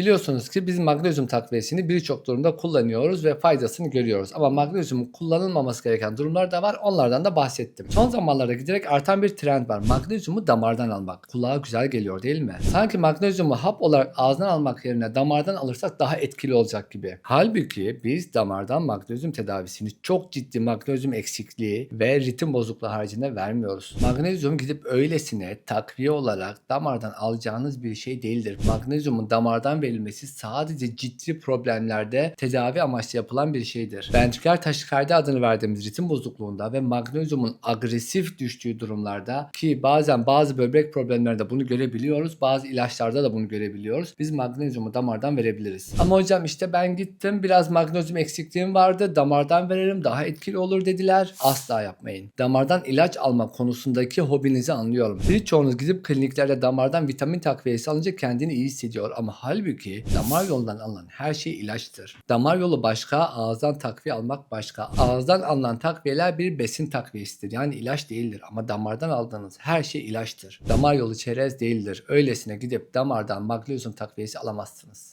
Biliyorsunuz ki biz magnezyum takviyesini birçok durumda kullanıyoruz ve faydasını görüyoruz. Ama magnezyumun kullanılmaması gereken durumlar da var. Onlardan da bahsettim. Son zamanlarda giderek artan bir trend var. Magnezyumu damardan almak. Kulağa güzel geliyor değil mi? Sanki magnezyumu hap olarak ağızdan almak yerine damardan alırsak daha etkili olacak gibi. Halbuki biz damardan magnezyum tedavisini çok ciddi magnezyum eksikliği ve ritim bozukluğu haricinde vermiyoruz. Magnezyum gidip öylesine takviye olarak damardan alacağınız bir şey değildir. Magnezyumun damardan verilmesi sadece ciddi problemlerde tedavi amaçlı yapılan bir şeydir. Ventriküler taşikardi adını verdiğimiz ritim bozukluğunda ve magnezyumun agresif düştüğü durumlarda ki bazen bazı böbrek problemlerinde bunu görebiliyoruz. Bazı ilaçlarda da bunu görebiliyoruz. Biz magnezyumu damardan verebiliriz. Ama hocam işte ben gittim biraz magnezyum eksikliğim vardı. Damardan verelim daha etkili olur dediler. Asla yapmayın. Damardan ilaç alma konusundaki hobinizi anlıyorum. Birçoğunuz gidip kliniklerde damardan vitamin takviyesi alınca kendini iyi hissediyor ama halbuki damar yolundan alınan her şey ilaçtır. Damar yolu başka, ağızdan takviye almak başka. Ağızdan alınan takviyeler bir besin takviyesidir. Yani ilaç değildir ama damardan aldığınız her şey ilaçtır. Damar yolu çerez değildir. Öylesine gidip damardan magnezyum takviyesi alamazsınız.